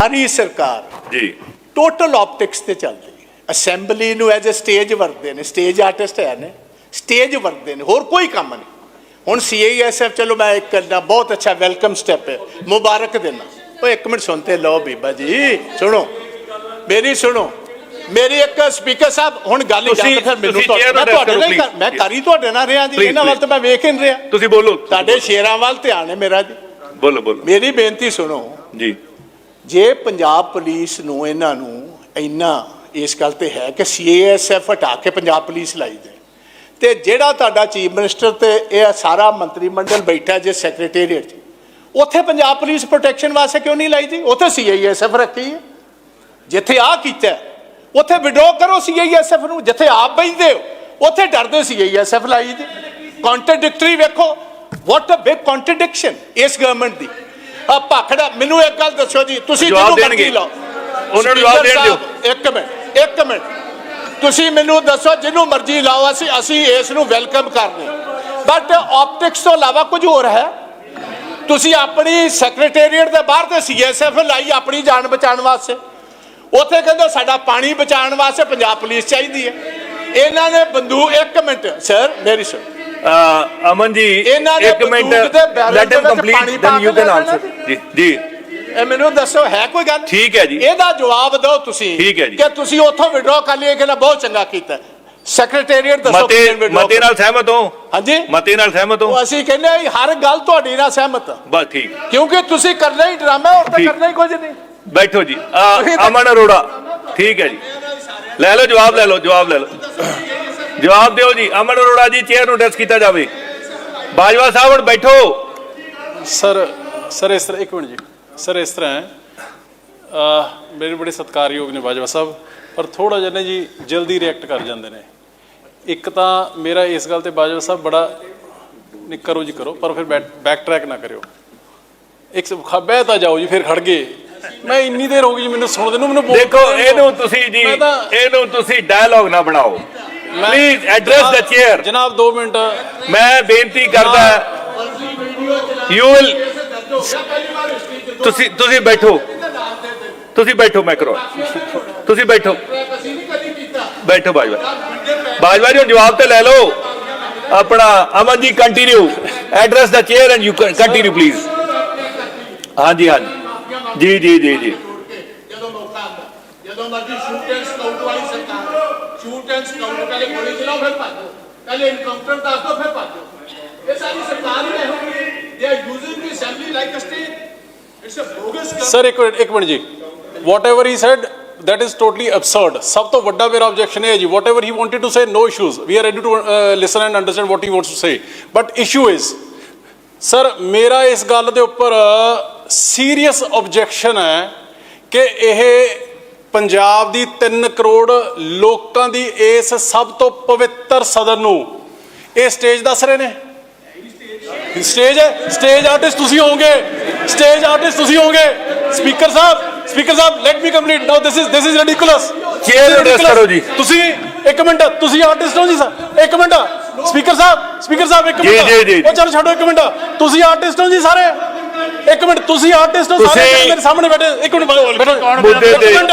ਸਾਰੀ ਸਰਕਾਰ ਜੀ। Total optics ਤੇ ਚੱਲਦੀ ਹੈ। ਅਸੈਂਬਲੀ ਨੂੰ ਐਜ਼ ਅ ਸਟੇਜ ਵਰਤਦੇ ਨੇ। ਸਟੇਜ ਆਰਟਿਸਟ ਹੈ ਨੇ। ਸਟੇਜ ਵਰਤਦੇ ਨੇ। ਹੋਰ ਕੋਈ ਕੰਮ ਨਹੀਂ। ਹੁਣ ਸੀਆਈਐਸਐਫ ਚਲੋ ਮੈਂ ਇੱਕ ਕਰਦਾ ਬਹੁਤ ਅੱਛਾ ਵੈਲਕਮ ਸਟੈਪ ਹੈ। ਮੁਬਾਰਕ ਦੇਣਾ। ਓਏ ਇੱਕ ਮਿੰਟ ਸੁਣਤੇ ਲਓ ਬੀਬਾ ਜੀ। ਸੁਣੋ। ਮੇਰੀ ਸੁਣੋ। ਮੇਰੀ ਇੱਕ ਸਪੀਕਰ ਸਾਹਿਬ ਹੁਣ ਗੱਲ ਹੀ ਜਾਂਦੇ ਫਿਰ ਮੈਨੂੰ ਤੁਹਾਡੇ ਨਾਲ ਮੈਂ. ਕਰੀ ਤੁਹਾਡੇ ਨਾਲ ਰਿਹਾ ਜੀ। ਇਹਨਾਂ ਵੱਲ ਤਾਂ ਮੈਂ ਵੇਖ ਹੀ ਨਹੀਂ ਰਿਹਾ। ਤੁਸੀਂ ਬੋਲੋ। ਤੁਹਾਡੇ ਸ਼ੇਰਾਂ ਵੱਲ ਧਿਆਨ ਹੈ ਮੇਰਾ ਜੀ। ਬੋਲੋ ਬੋਲੋ। ਮੇਰੀ ਬੇਨਤੀ ਸੁਣੋ। ਜੀ। ਜੇ ਪੰਜਾਬ ਪੁਲਿਸ ਨੂੰ ਇਹਨਾਂ ਨੂੰ ਇੰਨਾ ਇਸ ਗੱਲ ਤੇ ਹੈ ਕਿ ਸੀਏਐਸਐਫ ਹਟਾ ਕੇ ਪੰਜਾਬ ਪੁਲਿਸ ਲਾਈ ਦੇ, ਤੇ ਜਿਹੜਾ ਤੁਹਾਡਾ ਚੀਫ ਮਿਨਿਸਟਰ ਤੇ ਇਹ ਸਾਰਾ ਮੰਤਰੀ ਮੰਡਲ ਬੈਠਾ ਜੇ ਸੈਕਟਰੀਏਟ 'ਚ, ਉੱਥੇ ਪੰਜਾਬ ਪੁਲਿਸ ਪ੍ਰੋਟੈਕਸ਼ਨ ਵਾਸਤੇ ਕਿਉਂ ਨਹੀਂ ਲਾਈ ਜੀ? ਉੱਥੇ ਸੀਆਈਐਸਐਫ ਰੱਖੀ ਹੈ। ਜਿੱਥੇ ਆ ਕੀਤਾ, ਉੱਥੇ ਵਿਡਰੋ ਕਰੋ ਸੀਆਈਐਸਐਫ ਨੂੰ, ਜਿੱਥੇ ਆਪ ਬੈਠਦੇ ਹੋ, ਉੱਥੇ ਡਰਦੇ ਸੀਆਈਐਸਐਫ ਲਾਈ ਜੀ ਕੰਟਰਡਿਕਟਰੀ ਵੇਖੋ। ਵਾਟ ਅ ਬਿਗ ਕੰਟਰਡਿਕਸ਼ਨ ਇਸ ਗਵਰਨਮੈਂਟ ਦੀ। ਭਾਖੜਾ ਮੈਨੂੰ ਇੱਕ ਗੱਲ ਦੱਸੋ ਜੀ ਤੁਸੀਂ ਜਵਾਬ ਜਿਹਨੂੰ ਮਰਜ਼ੀ। ਲਾਓ। ਉਹਨਾਂ ਨੂੰ ਜਵਾਬ ਦੇਣ ਦਿਓ। ਸਾਹਿਬ, ਇੱਕ ਮਿੰਟ ਇੱਕ ਮਿੰਟ। ਤੁਸੀਂ ਮੈਨੂੰ ਦੱਸੋ ਜਿਹਨੂੰ ਮਰਜ਼ੀ ਲਾਓ ਅਸੀਂ ਅਸੀਂ ਇਸ ਨੂੰ ਵੈਲਕਮ ਕਰਦੇ ਬਟ ਆਪਟਿਕਸ ਤੋਂ ਇਲਾਵਾ ਕੁਝ ਹੋਰ ਹੈ? ਤੁਸੀਂ ਆਪਣੀ ਸੈਕਟਰੀਏਟ ਦੇ ਬਾਹਰ ਤੇ ਸੀਐਸਐਫ ਲਾਈ ਆਪਣੀ ਜਾਨ ਬਚਾਉਣ ਵਾਸਤੇ। ਉੱਥੇ ਕਹਿੰਦੇ ਸਾਡਾ ਪਾਣੀ ਬਚਾਉਣ ਵਾਸਤੇ ਪੰਜਾਬ ਪੁਲਿਸ ਚਾਹੀਦੀ ਹੈ। ਇਹਨਾਂ ਨੇ ਬੰਦੂਕ ਇੱਕ ਮਿੰਟ ਸਰ ਮੇਰੀ ਸੁਣ ਅਮਨ ਜੀ ਇਹਨਾਂ ਇੱਕ ਮਿੰਟ ਬੰਦੂਕ ਦੇ barrel ਲੈਟ ਦੇ ਹਿਮ ਵਿੱਚ ਕੰਪਲੀਟ ਪਾਣੀ ਦੈਨ ਯੂ ਕੈਨ ਆਨਸਰ ਜੀ ਜੀ। ਇਹ ਮੈਨੂੰ ਦੱਸੋ ਹੈ ਕੋਈ ਗੱਲ? ਠੀਕ ਹੈ ਜੀ। ਇਹਦਾ ਜਵਾਬ ਦਿਓ ਤੁਸੀਂ ਠੀਕ ਹੈ ਜੀ। ਕਿ ਤੁਸੀਂ ਉੱਥੋਂ ਵਿਡਰਾ ਕਰ ਲਿਆ ਕਿ ਨਾ ਬਹੁਤ ਚੰਗਾ ਕੀਤਾ। ਸੈਕਟਰੀਏਟ ਦੱਸੋ ਮਤੇ ਕਿਵੇਂ withdraw ਮਤੇ ਨਾਲ ਸਹਿਮਤ ਹੋ? ਹਾਂਜੀ। ਮਤੇ ਨਾਲ ਸਹਿਮਤ ਹੋ? ਉਹ ਅਸੀਂ ਕਹਿੰਦੇ ਹਾਂ, ਹਰ ਗੱਲ ਤੁਹਾਡੀ ਨਾਲ ਸਹਿਮਤ। ਹਾਂ। ਬਸ ਠੀਕ। ਕਿਉਂਕਿ ਤੁਸੀਂ ਕਰਨਾ ਹੀ ਡਰਾਮਾ ਹੋਰ ਤਾਂ ਠੀਕ। ਕਰਨਾ ਹੀ ਕੁਝ ਨਹੀਂ। ਬੈਠੋ ਜੀ। ਅਹ, ਤੁਸੀਂ ਤਾਂ- ਅਮਨ ਅਰੋੜਾ। ਠੀਕ ਹੈ ਜੀ। ਲੈ ਲਓ ਜਵਾਬ ਲੈ ਲਓ ਜਵਾਬ ਲੈ ਲਓ। ਜਵਾਬ ਦਿਓ ਜੀ ਅਮਨ ਅਰੋੜਾ ਜੀ ਚੇਅਰ ਨੂੰ ਡੈਸ ਕੀਤਾ ਜਾਵੇ। ਬਾਜਵਾ ਸਾਹਿਬ ਹੁਣ ਬੈਠੋ। ਸਰ ਸਰ ਇਸ ਤਰ੍ਹਾਂ ਇੱਕ ਮਿੰਟ ਜੀ। ਸਰ ਇਸ ਤਰ੍ਹਾਂ ਹੈ। ਮੇਰੇ ਬੜੇ ਸਤਿਕਾਰਯੋਗ ਨੇ ਬਾਜਵਾ ਸਾਹਿਬ ਪਰ ਥੋੜਾ ਜਿਹਾ ਨਾ ਜੀ ਜਲਦੀ ਰਿਐਕਟ ਕਰ ਜਾਂਦੇ ਨੇ। ਇੱਕ ਤਾਂ ਮੇਰਾ ਇਸ ਗੱਲ ਤੇ ਬਾਜਵਾ ਸਾਹਿਬ ਬੜਾ ਨਹੀਂ ਕਰੋ ਜੀ ਕਰੋ ਪਰ ਫਿਰ ਬੈਕ ਟਰੈਕ ਨਾ ਕਰਿਓ। ਇੱਕ ਖੱਬੇ ਤਾਂ ਜਾਓ ਜੀ ਫਿਰ ਖੜ ਗਏ। ਮੈਂ ਇੰਨੀ ਦੇਰ ਹੋ ਗਈ ਜੀ ਮੈਨੂੰ ਸੁਣਦੇ ਨੂੰ ਮੈਨੂੰ ਦੇਖੋ ਇਹਨੂੰ ਤੁਸੀਂ ਜੀ ਇਹਨੂੰ ਤੁਸੀਂ ਡਾਇਲੌਗ ਨਾ ਬਣਾਓ। ਪਲੀਜ਼ ਐਡਰੈਸ ਦ ਚੇਅਰ ਜਨਾਬ 2 ਮਿੰਟ। ਮੈਂ ਬੇਨਤੀ ਕਰਦਾ ਯੂ ਵਿਲ ਤੁਸੀਂ ਤੁਸੀਂ ਬੈਠੋ। ਤੁਸੀਂ ਬੈਠੋ ਮੈਂ ਕਰੋ। ਤੁਸੀਂ ਬੈਠੋ। ਬੈਠੋ ਬਾਜਵਾ। ਬਾਜਵਾ ਜੀ ਹੁਣ ਜਵਾਬ ਤੇ ਲੈ ਲਓ। ਆਪਣਾ Aman ji continue address the chair and you continue please ਹਾਂਜੀ ਹਾਂਜੀ। ਜੀ ਜੀ ਜੀ ਜੀ ਜਦੋਂ ਮੌਕਾ ਆਉਂਦਾ ਜਦੋਂ ਮਰਜ਼ੀ ਸ਼ੂਟ ਐਂਡ ਸਕਾਊਟ ਵਾਲੀ ਸਰਕਾਰ ਸ਼ੂਟ ਐਂਡ ਸਕਾਊਟ ਪਹਿਲੇ ਗੋਲੀ ਚਲਾਓ ਫਿਰ ਭੱਜੋ ਪਹਿਲੇ ਇਨਕਾਊਂਟਰ ਦੱਸ ਦਿਓ ਫਿਰ ਭੱਜੋ ਇਹ ਸਾਰੀ ਸਰਕਾਰ ਹੀ ਇਹੋ ਜਿਹੀ they are using the assembly like a stage it's a bogus sir ਇੱਕ ਮਿੰਟ ਇੱਕ ਮਿੰਟ ਜੀ। Whatever he said that is totally absurd ਸਭ ਤੋਂ ਵੱਡਾ ਮੇਰਾ ਆਬਜੈਕਸ਼ਨ ਹੈ ਜੀ whatever he wanted to say no issues we are ready to uh, listen and understand what he wants to say but issue is sir ਮੇਰਾ ਇਸ ਗੱਲ ਦੇ ਉੱਪਰ ਸੀਰੀਅਸ ਆਬਜੈਕਸ਼ਨ ਹੈ ਕਿ ਇਹ ਪੰਜਾਬ ਦੀ 3 ਕਰੋੜ ਲੋਕਾਂ ਦੀ ਇਸ ਸਭ ਤੋਂ ਪਵਿੱਤਰ ਸਦਨ ਨੂੰ। ਇਹ ਸਟੇਜ ਦੱਸ ਰਹੇ ਨੇ। ਸਟੇਜ ਹੈ? ਸਟੇਜ ਆਰਟਿਸਟ ਤੁਸੀਂ ਹੋਵੋਗੇ। ਸਟੇਜ ਆਰਟਿਸਟ ਤੁਸੀਂ ਹੋਵੋਗੇ। ਸਪੀਕਰ ਸਾਹਿਬ speaker Sahib let me complete now this is this is ridiculous Chair address ਕਰੋ ਜੀ। ਤੁਸੀਂ ਇੱਕ ਮਿੰਟ ਤੁਸੀਂ ਆਰਟਿਸਟ ਹੋ ਜੀ ਸਰ। ਇੱਕ ਮਿੰਟ। ਸਪੀਕਰ ਸਾਹਿਬ ਸਪੀਕਰ ਸਾਹਿਬ ਇੱਕ ਮਿੰਟ। ਜੀ, ਜੀ। ਉਹ ਚਲੋ ਛੱਡੋ ਇੱਕ ਮਿੰਟ। ਤੁਸੀਂ ਆਰਟਿਸਟ ਹੋ ਜੀ ਸਾਰੇ। ਇੱਕ ਮਿੰਟ ਤੁਸੀਂ ਆਰਟਿਸਟ ਹੋ ਸਾਰੇ। ਮੇਰੇ ਸਾਹਮਣੇ ਬੈਠੇ। ਇੱਕ ਮਿੰਟ ਬੈਠੋ। ਮੁੱਦੇ ਤੇ- ਇੱਕ ਮਿੰਟ।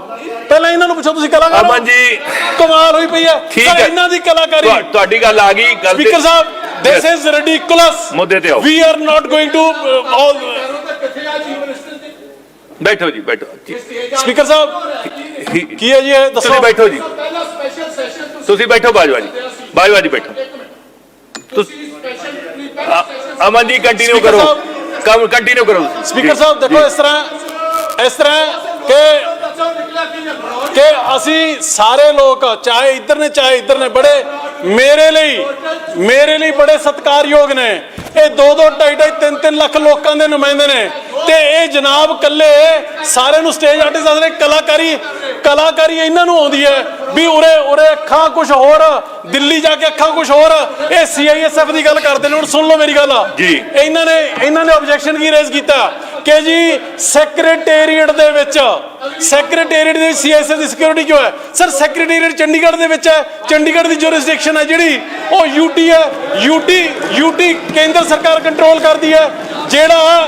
ਪਹਿਲਾਂ ਇਹਨਾਂ ਨੂੰ ਪੁੱਛੋ ਤੁਸੀਂ ਕਲਾਕਾਰ? ਅਮਨ ਜੀ। ਕਮਾਲ ਹੋਈ ਪਈ ਹੈ। ਠੀਕ ਹੈ। ਇਹਨਾਂ ਦੀ ਕਲਾਕਾਰੀ। ਤੁਹਾ- ਤੁਹਾਡੀ ਗੱਲ ਆ ਗਈ ਗੱਲ ਤੇ- ਸਪੀਕਰ ਸਾਹਿਬ ਦਿਸ Yes. ਇਜ਼ ਰਿਡੀਕੁਲਸ ਮੁੱਦੇ ਤੇ ਆਓ। We are not going to all ਆ ਬੈਠੋ ਜੀ ਬੈਠੋ। ਜੀ। ਸਪੀਕਰ ਸਾਹਿਬ ਕੀ ਹੈ ਜੀ ਇਹ? ਦੱਸੋ। ਤੁਸੀਂ ਬੈਠੋ ਜੀ। ਪਹਿਲਾ ਸਪੈਸ਼ਲ ਸੈਸ਼ਨ ਤੁਸੀਂ ਬੈਠੋ ਬਾਜਵਾ ਜੀ। ਬਾਜਵਾ ਜੀ ਬੈਠੋ। ਤੁਸੀਂ ਅ- ਅਮਨ ਜੀ ਕੰਟੀਨਿਊ Speaker ਕਰੋ। ਕੰਮ ਕੰਟੀਨਿਊ ਕਰੋ ਸਪੀਕਰ ਸਾਹਿਬ ਦੇਖੋ ਇਸ ਤਰ੍ਹਾਂ ਇਸ ਤਰ੍ਹਾਂ ਕਿ ਕਿ ਅਸੀਂ ਸਾਰੇ ਲੋਕ, ਚਾਹੇ ਇੱਧਰ ਨੇ, ਚਾਹੇ ਇੱਧਰ ਨੇ, ਬੜੇ ਮੇਰੇ ਲਈ ਮੇਰੇ ਲਈ ਬੜੇ ਸਤਿਕਾਰਯੋਗ ਨੇ। ਇਹ 2 2 2.5 3 3 ਲੱਖ ਲੋਕਾਂ ਦੇ ਨੁਮਾਇੰਦੇ ਨੇ। ਤੇ ਇਹ ਜਨਾਬ ਕੱਲੇ ਸਾਰਿਆਂ ਨੂੰ ਸਟੇਜ ਆਰਟਿਸਟ ਆਸਰੇ ਕਲਾਕਾਰੀ ਕਲਾਕਾਰੀ ਇਹਨਾਂ ਨੂੰ ਆਉਂਦੀ ਹੈ ਵੀ ਉਰੇ ਉਰੇ ਅੱਖਾਂ ਕੁਝ ਹੋਰ ਦਿੱਲੀ ਜਾ ਕੇ ਅੱਖਾਂ ਕੁਝ ਹੋਰ ਇਹ ਸੀਆਈਐਸਐਫ ਦੀ ਗੱਲ ਕਰਦੇ ਨੇ ਹੁਣ ਸੁਣ ਲਓ ਮੇਰੀ ਗੱਲ। ਜੀ। ਇਹਨਾਂ ਨੇ ਇਹਨਾਂ ਨੇ ਆਬਜੈਕਸ਼ਨ ਕੀ ਰੇਜ਼ ਕੀਤਾ? ਕਿ ਜੀ ਸੈਕਟਰੀਏਟ ਦੇ ਵਿੱਚ ਸੈਕਟਰੀਏਟ ਦੇ ਵਿੱਚ ਸੀਐਸਐਸ ਦੀ ਸਿਕਿਉਰਿਟੀ ਕਿਉਂ ਹੈ? ਸਰ ਸੈਕਟਰੀਏਟ ਚੰਡੀਗੜ੍ਹ ਦੇ ਵਿੱਚ ਹੈ ਚੰਡੀਗੜ੍ਹ ਦੀ ਜੁਰਿਸਡਿਕਸ਼ਨ ਹੈ ਜਿਹੜੀ ਉਹ ਯੂਟੀ ਹੈ। ਯੂਟੀ ਯੂਟੀ ਕੇਂਦਰ ਸਰਕਾਰ ਕੰਟਰੋਲ ਕਰਦੀ ਹੈ ਜਿਹੜਾ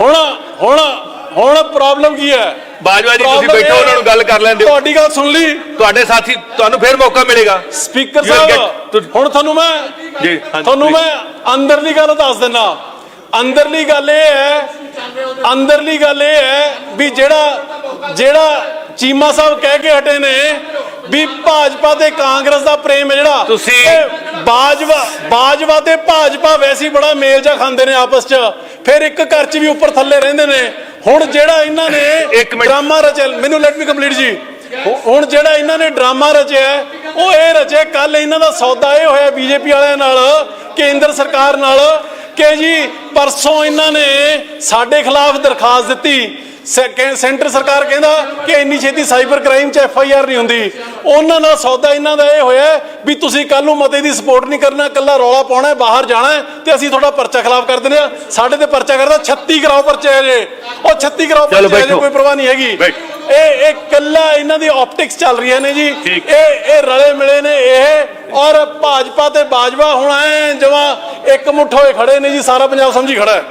ਹੁਣ ਹੁਣ ਹੁਣ ਪ੍ਰੋਬਲਮ ਕੀ ਹੈ? ਬਾਜਵਾ ਜੀ ਤੁਸੀਂ ਬੈਠੋ ਉਹਨਾਂ ਨੂੰ ਗੱਲ ਕਰ ਲੈਣ ਦਿਓ। ਤੁਹਾਡੀ ਗੱਲ ਸੁਣ ਲਈ। ਤੁਹਾਡੇ ਸਾਥੀ ਤੁਹਾਨੂੰ ਫਿਰ ਮੌਕਾ ਮਿਲੇਗਾ। ਸਪੀਕਰ ਸਾਹਿਬ ਹੁਣ ਤੁਹਾਨੂੰ ਮੈਂ ਜੀ, ਤੁਹਾਨੂੰ. ਮੈਂ ਅੰਦਰਲੀ ਗੱਲ ਦੱਸ ਦਿੰਦਾ। ਅੰਦਰਲੀ ਗੱਲ ਇਹ ਹੈ ਅੰਦਰਲੀ ਗੱਲ ਇਹ ਹੈ ਵੀ ਜਿਹੜਾ ਜਿਹੜਾ ਚੀਮਾ ਸਾਹਿਬ ਕਹਿ ਕੇ ਹਟੇ ਨੇ ਵੀ ਭਾਜਪਾ ਤੇ ਕਾਂਗਰਸ ਦਾ ਪ੍ਰੇਮ ਹੈ ਜਿਹੜਾ। ਤੁਸੀਂ- ਬਾਜਵਾ ਬਾਜਵਾ ਤੇ ਭਾਜਪਾ ਵੈਸੇ ਬੜਾ ਮੇਲ ਜਾ ਖਾਂਦੇ ਨੇ ਆਪਸ 'ਚ। ਫਿਰ ਇੱਕ ਘਰ 'ਚ ਵੀ ਉੱਪਰ ਥੱਲੇ ਰਹਿੰਦੇ ਨੇ। ਹੁਣ ਜਿਹੜਾ ਇਹਨਾਂ ਨੇ। ਡਰਾਮਾ ਰਚਿਆ ਮੈਨੂੰ ਲੈਟ ਮੀ ਕੰਪਲੀਟ ਜੀ। ਹੁਣ ਜਿਹੜਾ ਇਹਨਾਂ ਨੇ ਡਰਾਮਾ ਰਚਿਆ ਉਹ ਇਹ ਰਚਿਆ ਕੱਲ ਇਹਨਾਂ ਦਾ ਸੌਦਾ ਇਹ ਹੋਇਆ ਬੀਜੇਪੀ ਵਾਲਿਆਂ ਨਾਲ ਕੇਂਦਰ ਸਰਕਾਰ ਨਾਲ। ਕਿ ਜੀ ਪਰਸੋਂ ਇਹਨਾਂ ਨੇ ਸਾਡੇ ਖਿਲਾਫ ਦਰਖਾਸਤ ਦਿੱਤੀ। ਸੈਂਟਰ ਸਰਕਾਰ ਕਹਿੰਦਾ ਕਿ ਇੰਨੀ ਛੇਤੀ ਸਾਈਬਰ ਕ੍ਰਾਈਮ 'ਚ ਐਫ ਆਈ ਆਰ ਨਹੀਂ ਹੁੰਦੀ। ਉਹਨਾਂ ਨਾਲ ਸੌਦਾ ਇਹਨਾਂ ਦਾ ਇਹ ਹੋਇਆ ਵੀ ਤੁਸੀਂ ਕੱਲ ਨੂੰ ਮਤੇ ਦੀ ਸਪੋਰਟ ਨਹੀਂ ਕਰਨਾ ਕੱਲਾ ਰੌਲਾ ਪਾਉਣਾ ਬਾਹਰ ਜਾਣਾ ਤੇ ਅਸੀਂ ਤੁਹਾਡਾ ਪਰਚਾ ਖਿਲਾਫ ਕਰ ਦਿੰਦੇ ਆ ਸਾਡੇ ਤੇ ਪਰਚਾ ਕਰਦਾ 36 ਕਰਾਓ ਪਰਚੇ ਜੇ। ਉਹ 36 ਕਰਾਓ ਪਰਚੇ ਜੇ ਬੈਠੋ। ਕੋਈ ਪਰਵਾਹ ਨਹੀਂ ਹੈਗੀ। ਇਹ ਇਹ ਕੱਲਾ ਇਹਨਾਂ ਦੀ ਆਪਟਿਕਸ ਚੱਲ ਰਹੀਆਂ ਨੇ ਜੀ। ਇਹ ਇਹ ਰਲੇ ਮਿਲੇ ਨੇ ਇਹ। ਔਰ ਭਾਜਪਾ ਤੇ ਬਾਜਵਾ ਹੁਣ ਐ ਜਮਾ ਇੱਕ ਮੁੱਠ ਹੋਏ ਖੜੇ ਨੇ ਜੀ ਸਾਰਾ ਪੰਜਾਬ ਸਮਝੀ ਖੜਾ ਹੈ।